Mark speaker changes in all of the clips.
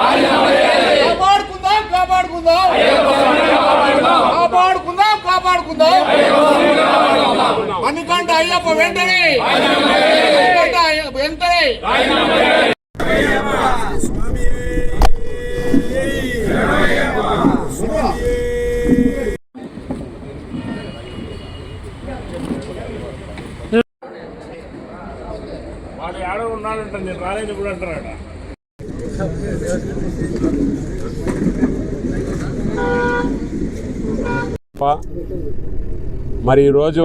Speaker 1: కాపాడుకుందాం. కాపాడుకుందాం కాపాడుకుందాం. కాపాడుకుందాం మణికంఠ అయ్యప్ప వెంటనే. వెంటనే.
Speaker 2: వాడు ఏడో ఉన్నాడంట నేను రాలేదు ఇప్పుడు అంటారాడ?
Speaker 3: మరి ఈరోజు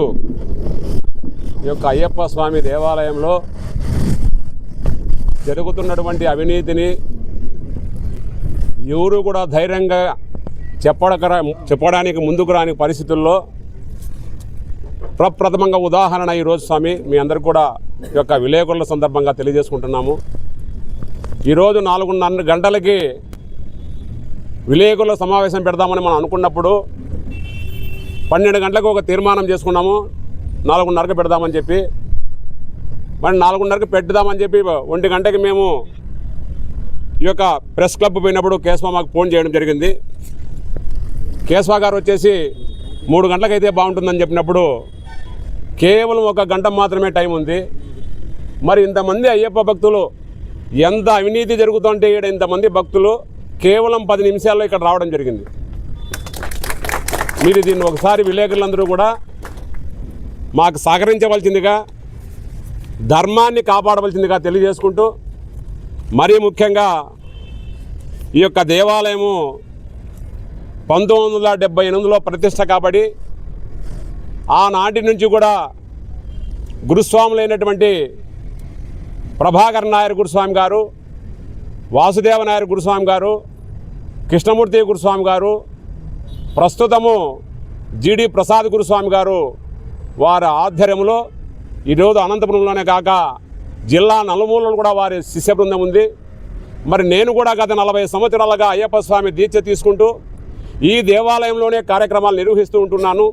Speaker 3: ఈ యొక్క అయ్యప్ప స్వామి దేవాలయంలో జరుగుతున్నటువంటి అవినీతిని ఎవరు కూడా ధైర్యంగా చెప్పడకర చెప్పడానికి ముందుకు రాని పరిస్థితుల్లో ప్రప్రథమంగా ఉదాహరణ ఈరోజు స్వామి మీ అందరు కూడా ఈ యొక్క విలేకరుల సందర్భంగా తెలియజేసుకుంటున్నాము. ఈరోజు నాలుగున్నర గంటలకి విలేకరుల సమావేశం పెడదామని మనం అనుకున్నప్పుడు పన్నెండు గంటలకు ఒక తీర్మానం చేసుకున్నాము. నాలుగున్నరకు పెడదామని చెప్పి. మరి నాలుగున్నరకు పెడదామని చెప్పి ఒంటి గంటకి మేము ఈ యొక్క ప్రెస్ క్లబ్ పోయినప్పుడు కేశవ మాకు ఫోన్ చేయడం జరిగింది. కేశవ గారు వచ్చేసి మూడు గంటలకైతే బాగుంటుందని చెప్పినప్పుడు కేవలం ఒక గంట మాత్రమే టైం ఉంది. మరి ఇంతమంది అయ్యప్ప భక్తులు ఎంత అవినీతి జరుగుతుంటే ఇక్కడ ఇంతమంది భక్తులు కేవలం పది నిమిషాల్లో ఇక్కడ రావడం జరిగింది. మీరు దీన్ని ఒకసారి విలేకరులందరూ కూడా మాకు సహకరించవలసిందిగా ధర్మాన్ని కాపాడవలసిందిగా తెలియజేసుకుంటూ మరీ ముఖ్యంగా ఈ యొక్క దేవాలయము పంతొమ్మిది వందల డెబ్బై ఎనిమిదిలో ప్రతిష్ట కాబడి ఆనాటి నుంచి కూడా గురుస్వాములైనటువంటి ప్రభాకర్ నాయర్ గురుస్వామి గారు వాసుదేవ నాయర్ గురుస్వామి గారు కృష్ణమూర్తి గురుస్వామి గారు ప్రస్తుతము జీడి ప్రసాద్ గురుస్వామి గారు వారి ఆధ్వర్యంలో ఈరోజు అనంతపురంలోనే కాక జిల్లా నలుమూలలో కూడా వారి శిష్య బృందం ఉంది. మరి నేను కూడా గత నలభై సంవత్సరాలుగా అయ్యప్ప స్వామి దీక్ష తీసుకుంటూ ఈ దేవాలయంలోనే కార్యక్రమాలు నిర్వహిస్తూ ఉంటున్నాను.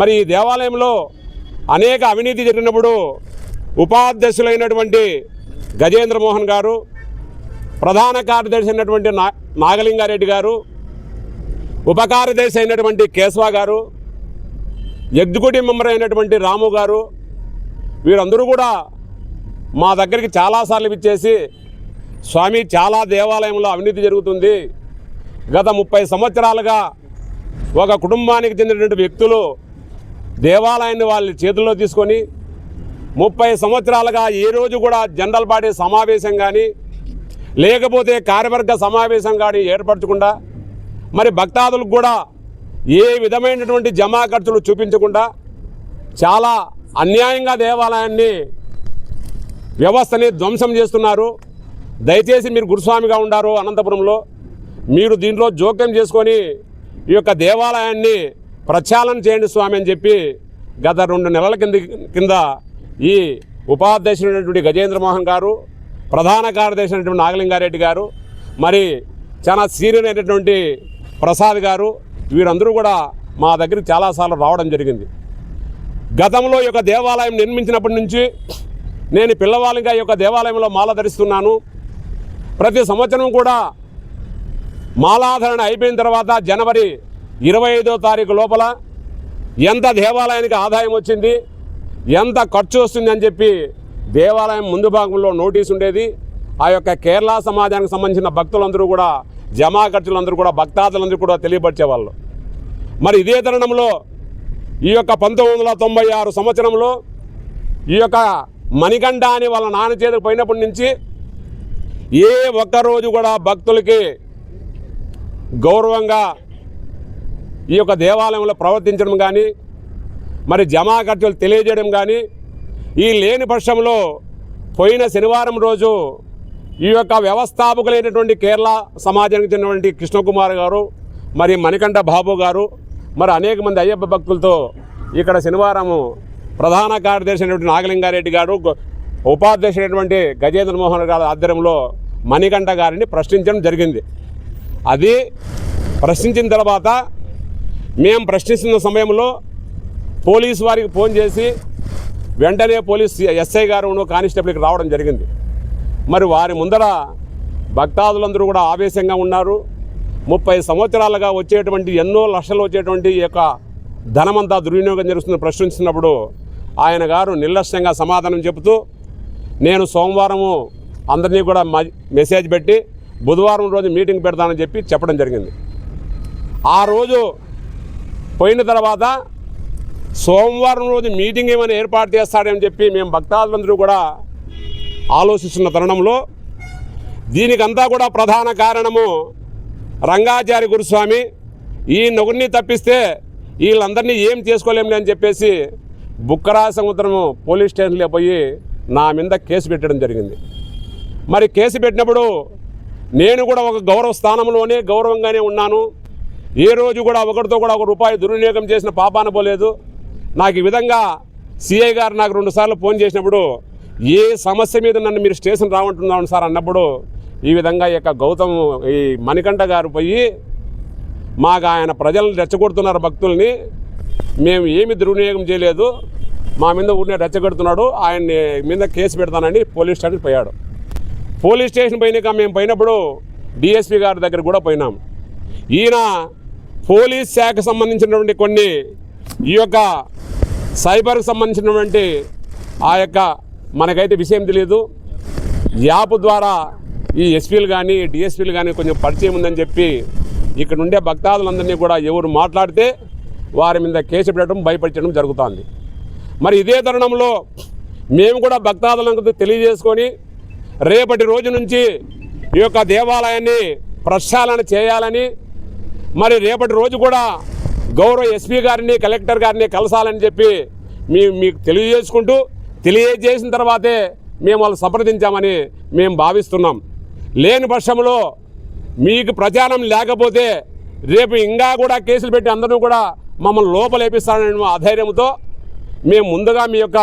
Speaker 3: మరి ఈ దేవాలయంలో అనేక అవినీతి జరిగినప్పుడు ఉపాధ్యక్షులైనటువంటి గజేంద్ర మోహన్ గారు ప్రధాన కార్యదర్శి అయినటువంటి నా నాగలింగారెడ్డి గారు ఉపకార్యదర్శి అయినటువంటి కేశవ గారు ఎగ్జిక్యూటివ్ మెంబర్ అయినటువంటి రాము గారు వీరందరూ కూడా మా దగ్గరికి చాలాసార్లు ఇచ్చేసి స్వామి చాలా దేవాలయంలో అవినీతి జరుగుతుంది. గత ముప్పై సంవత్సరాలుగా ఒక కుటుంబానికి చెందినటువంటి వ్యక్తులు దేవాలయాన్ని వాళ్ళ చేతుల్లో తీసుకొని ముప్పై సంవత్సరాలుగా ఏ రోజు కూడా జనరల్ బాడీ సమావేశం కానీ లేకపోతే కార్యవర్గ సమావేశం కానీ ఏర్పరచకుండా మరి భక్తాదులకు కూడా ఏ విధమైనటువంటి జమా ఖర్చులు చూపించకుండా చాలా అన్యాయంగా దేవాలయాన్ని వ్యవస్థని ధ్వంసం చేస్తున్నారు. దయచేసి మీరు గురుస్వామిగా ఉండారు అనంతపురంలో. మీరు దీంట్లో జోక్యం చేసుకొని ఈ యొక్క దేవాలయాన్ని ప్రక్షాళన చేయండి స్వామి అని చెప్పి గత రెండు నెలల కింద కింద ఈ ఉపాధ్యక్షుడైనటువంటి గజేంద్ర మోహన్ గారు ప్రధాన కార్యదర్శి అయినటువంటి నాగలింగారెడ్డి గారు మరి చాలా సీనియర్ అయినటువంటి ప్రసాద్ గారు వీరందరూ కూడా మా దగ్గరికి చాలాసార్లు రావడం జరిగింది. గతంలో ఈ యొక్క దేవాలయం నిర్మించినప్పటి నుంచి నేను పిల్లవాళ్ళగా ఈ యొక్క దేవాలయంలో మాల ధరిస్తున్నాను. ప్రతి సంవత్సరం కూడా మాలాధరణ అయిపోయిన తర్వాత జనవరి ఇరవై ఐదో తారీఖు లోపల ఎంత దేవాలయానికి ఆదాయం వచ్చింది ఎంత ఖర్చు వస్తుంది అని చెప్పి దేవాలయం ముందు భాగంలో నోటీస్ ఉండేది. ఆ యొక్క కేరళ సమాజానికి సంబంధించిన భక్తులందరూ కూడా జమా ఖర్చులందరూ కూడా భక్తాదులందరూ కూడా తెలియపరిచేవాళ్ళు. మరి ఇదే తరుణంలో ఈ యొక్క పంతొమ్మిది వందల తొంభై ఆరు సంవత్సరంలో ఈ యొక్క మణికంఠ అని వాళ్ళ నాన్న చేతికి పోయినప్పటి నుంచి ఏ ఒక్క రోజు కూడా భక్తులకి గౌరవంగా ఈ యొక్క దేవాలయంలో ప్రవర్తించడం కానీ మరి జమా ఖర్చులు తెలియజేయడం కానీ ఈ లేని పక్షంలో పోయిన శనివారం రోజు ఈ యొక్క వ్యవస్థాపకులైనటువంటి కేరళ సమాజానికి చెందినటువంటి కృష్ణకుమార్ గారు మరి మణికంఠ బాబు గారు మరి అనేక మంది అయ్యప్ప భక్తులతో ఇక్కడ శనివారము ప్రధాన కార్యదర్శి అయినటువంటి నాగలింగారెడ్డి గారు గొ- ఉపాధ్యక్షుడైనటువంటి గజేంద్ర మోహన్ గారి ఆధ్వర్యంలో మణికంఠ గారిని ప్రశ్నించడం జరిగింది. అది ప్రశ్నించిన తర్వాత మేము ప్రశ్నిస్తున్న సమయంలో పోలీసు వారికి ఫోన్ చేసి వెంటనే పోలీస్ ఎస్ఐ గారు కానిస్టేబుల్కి రావడం జరిగింది. మరి వారి ముందర భక్తాదులందరూ కూడా ఆవేశంగా ఉన్నారు. ముప్పై సంవత్సరాలుగా వచ్చేటువంటి ఎన్నో లక్షలు వచ్చేటువంటి ఈ యొక్క ధనమంతా దుర్వినియోగం జరుగుతుందని ప్రశ్నించినప్పుడు ఆయన గారు నిర్లక్ష్యంగా సమాధానం చెబుతూ నేను సోమవారము అందరినీ కూడా మ- మెసేజ్ పెట్టి బుధవారం రోజు మీటింగ్ పెడతానని చెప్పి చెప్పడం జరిగింది. ఆ రోజు పోయిన తర్వాత సోమవారం రోజు మీటింగ్ ఏమైనా ఏర్పాటు చేస్తాడని చెప్పి మేము భక్తాదులందరూ కూడా ఆలోచిస్తున్న తరుణంలో దీనికంతా కూడా ప్రధాన కారణము రంగాచారి గురుస్వామి. ఈ నొగురిని తప్పిస్తే వీళ్ళందరినీ ఏం చేసుకోలేములే అని చెప్పేసి బుక్కరా సముద్రము పోలీస్ స్టేషన్లో పోయి నా మీద కేసు పెట్టడం జరిగింది. మరి కేసు పెట్టినప్పుడు నేను కూడా ఒక గౌరవ స్థానంలోనే గౌరవంగానే ఉన్నాను. ఏ రోజు కూడా ఒకరితో కూడా ఒక రూపాయి దుర్వినియోగం చేసిన పాపాన పోలేదు. నాకు ఈ విధంగా సిఐ గారు నాకు రెండుసార్లు ఫోన్ చేసినప్పుడు ఏ సమస్య మీద నన్ను మీరు స్టేషన్ రావంటున్నాను సార్ అన్నప్పుడు ఈ విధంగా ఈ యొక్క గౌతమ్ ఈ మణికంఠ గారు పోయి మాకు ఆయన ప్రజలను రెచ్చగొడుతున్నారు భక్తుల్ని. మేము ఏమి దుర్వినియోగం చేయలేదు. మా మీద ఊరిని రెచ్చగొడుతున్నాడు. ఆయన్ని మీద కేసు పెడతానని పోలీస్ స్టేషన్కి పోయాడు. పోలీస్ స్టేషన్ పోయినాక మేము పోయినప్పుడు డిఎస్పి గారి దగ్గర కూడా పోయినాం. ఈయన పోలీస్ శాఖకు సంబంధించినటువంటి కొన్ని ఈ యొక్క సైబర్కి సంబంధించినటువంటి ఆ యొక్క మనకైతే విషయం తెలియదు యాప్ ద్వారా ఈ ఎస్పీలు కానీ డిఎస్పీలు కానీ కొంచెం పరిచయం ఉందని చెప్పి ఇక్కడ ఉండే భక్తాదులందరినీ కూడా ఎవరు మాట్లాడితే వారి మీద కేసు పెట్టడం భయపరచడం జరుగుతుంది. మరి ఇదే తరుణంలో మేము కూడా భక్తాదులకు తెలియజేసుకొని రేపటి రోజు నుంచి ఈ యొక్క దేవాలయాన్ని ప్రక్షాళన చేయాలని మరి రేపటి రోజు కూడా గౌరవ ఎస్పీ గారిని కలెక్టర్ గారిని కలసాలని చెప్పి మీ మీకు తెలియజేసుకుంటూ తెలియజేసిన తర్వాతే మేము వాళ్ళు సంప్రదించామని మేము భావిస్తున్నాం. లేని పక్షంలో మీకు ప్రచారం లేకపోతే రేపు ఇంకా కూడా కేసులు పెట్టి అందరూ కూడా మమ్మల్ని లోపలేపిస్తారనే అధైర్యంతో మేము ముందుగా మీ యొక్క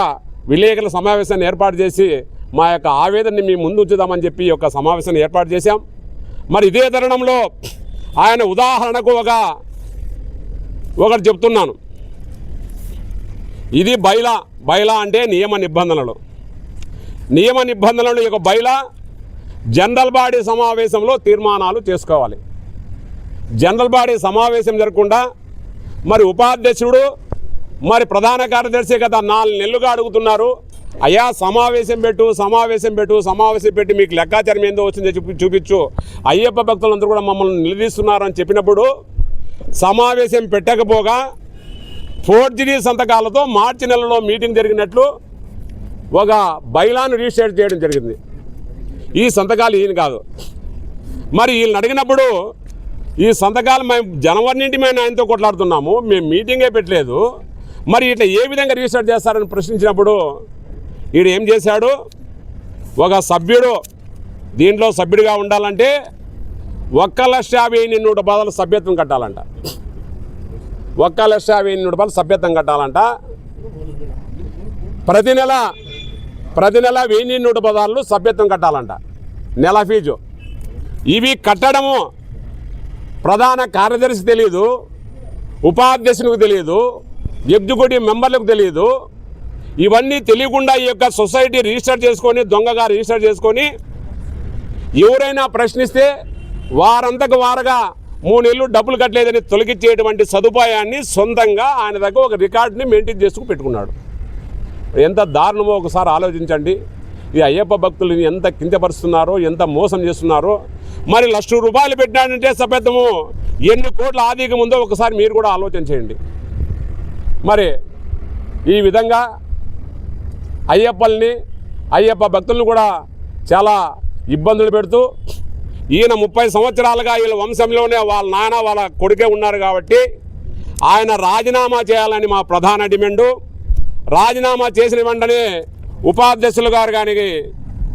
Speaker 3: విలేకరుల సమావేశాన్ని ఏర్పాటు చేసి మా యొక్క ఆవేదనని మీ ముందు ఉంచుదామని చెప్పి ఈ యొక్క సమావేశాన్ని ఏర్పాటు చేశాం. మరి ఇదే తరుణంలో ఆయన ఉదాహరణకు ఒక ఒకటి చెప్తున్నాను. ఇది బైలా బైలా అంటే నియమ నిబంధనలు. నియమ నిబంధనలు యొక్క బైలా జనరల్ బాడీ సమావేశంలో తీర్మానాలు చేసుకోవాలి. జనరల్ బాడీ సమావేశం జరగకుండా మరి ఉపాధ్యక్షుడు మరి ప్రధాన కార్యదర్శి గత నాలుగు నెలలుగా అడుగుతున్నారు అయ్యా సమావేశం పెట్టు సమావేశం పెట్టు సమావేశం పెట్టి మీకు లెక్కాచారం ఏందో వచ్చిందో చూపి చూపించు. అయ్యప్ప భక్తులందరూ కూడా మమ్మల్ని నిలదీస్తున్నారని చెప్పినప్పుడు సమావేశం పెట్టకపోగా ఫోర్జరీ సంతకాలతో మార్చి నెలలో మీటింగ్ జరిగినట్లు ఒక బైలాను రిజిస్టర్ చేయడం జరిగింది. ఈ సంతకాలు ఈయన కాదు. మరి వీళ్ళని అడిగినప్పుడు ఈ సంతకాలు మేము జనవరి నుండి మేము ఆయనతో కొట్లాడుతున్నాము మేము మీటింగే పెట్టలేదు. మరి ఇట్లా ఏ విధంగా రిజిస్టర్ చేస్తారని ప్రశ్నించినప్పుడు ఈడు ఏం చేశాడు? ఒక సభ్యుడు దీంట్లో సభ్యుడిగా ఉండాలంటే ఒక్క లక్ష యాభై ఎనిమిది నూట పదాలు సభ్యత్వం కట్టాలంట. ఒక్క లక్ష యాభై ఎనిమిది రూపాయలు సభ్యత్వం కట్టాలంట. ప్రతి నెల ప్రతి నెల వెయ్యి నూట పదార్లు సభ్యత్వం కట్టాలంట. నెల ఫీజు. ఇవి కట్టడము ప్రధాన కార్యదర్శి తెలియదు ఉపాధ్యక్షునికి తెలియదు ఎగ్జిక్యూటివ్ మెంబర్లకు తెలియదు ఇవన్నీ తెలియకుండా ఈ యొక్క సొసైటీ రిజిస్టర్ చేసుకొని దొంగగా రిజిస్టర్ చేసుకొని ఎవరైనా ప్రశ్నిస్తే వారంతకు వారగా మూడు నెలలు డబ్బులు కట్టలేదని తొలగించేటువంటి సదుపాయాన్ని సొంతంగా ఆయన దగ్గర ఒక రికార్డుని మెయింటైన్ చేసుకు పెట్టుకున్నాడు. ఎంత దారుణమో ఒకసారి ఆలోచించండి. ఈ అయ్యప్ప భక్తులని ఎంత కించపరుస్తున్నారో ఎంత మోసం చేస్తున్నారో. మరి లక్ష రూపాయలు పెట్టినాడంటే సభ్యత్వము ఎన్ని కోట్ల ఆధికం ఉందో ఒకసారి మీరు కూడా ఆలోచన చేయండి. మరి ఈ విధంగా అయ్యప్పల్ని అయ్యప్ప భక్తులను కూడా చాలా ఇబ్బందులు పెడుతూ ఈయన ముప్పై సంవత్సరాలుగా వీళ్ళ వంశంలోనే వాళ్ళ నాన్న వాళ్ళ కొడుకే ఉన్నారు కాబట్టి ఆయన రాజీనామా చేయాలని మా ప్రధాన డిమాండు. రాజీనామా చేసిన వెంటనే ఉపాధ్యక్షులు గారు కానీ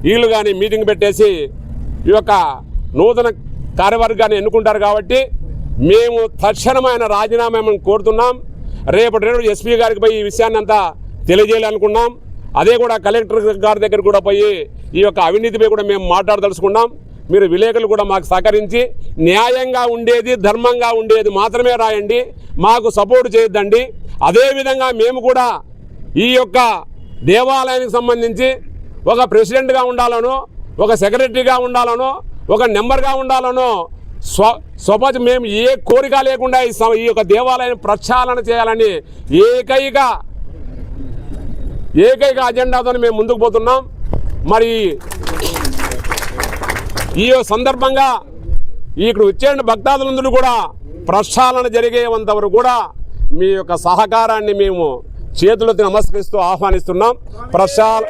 Speaker 3: వీళ్ళు కానీ మీటింగ్ పెట్టేసి ఈ యొక్క నూతన కార్యవర్గాన్ని ఎన్నుకుంటారు కాబట్టి మేము తక్షణమైన రాజీనామా మేము కోరుతున్నాం. రేపటి రేపు ఎస్పీ గారికి పోయి ఈ విషయాన్ని అంతా తెలియజేయాలనుకున్నాం అదే కూడా కలెక్టర్ గారి దగ్గర కూడా పోయి ఈ యొక్క అవినీతిపై కూడా మేము మాట్లాడదలుచుకున్నాం. మీరు విలేకరులు కూడా మాకు సహకరించి న్యాయంగా ఉండేది ధర్మంగా ఉండేది మాత్రమే రాయండి మాకు సపోర్ట్ చేయొద్దండి. అదేవిధంగా మేము కూడా ఈ యొక్క దేవాలయానికి సంబంధించి ఒక ప్రెసిడెంట్గా ఉండాలనో ఒక సెక్రటరీగా ఉండాలనో ఒక నెంబర్గా ఉండాలనో స్వ స్వపతి మేము ఏ కోరిక లేకుండా ఈ సమ- ఈ యొక్క దేవాలయాన్ని ప్రక్షాళన చేయాలని ఏకైక ఏకైక అజెండాతో మేము ముందుకు పోతున్నాం. మరి ఈ సందర్భంగా ఇక్కడ వచ్చేటువంటి భక్తాదులందరూ కూడా ప్రక్షాళన జరిగేంత వరకు కూడా మీ యొక్క సహకారాన్ని మేము చేతులతో నమస్కరిస్తూ ఆహ్వానిస్తున్నాం. ప్రక్షాళ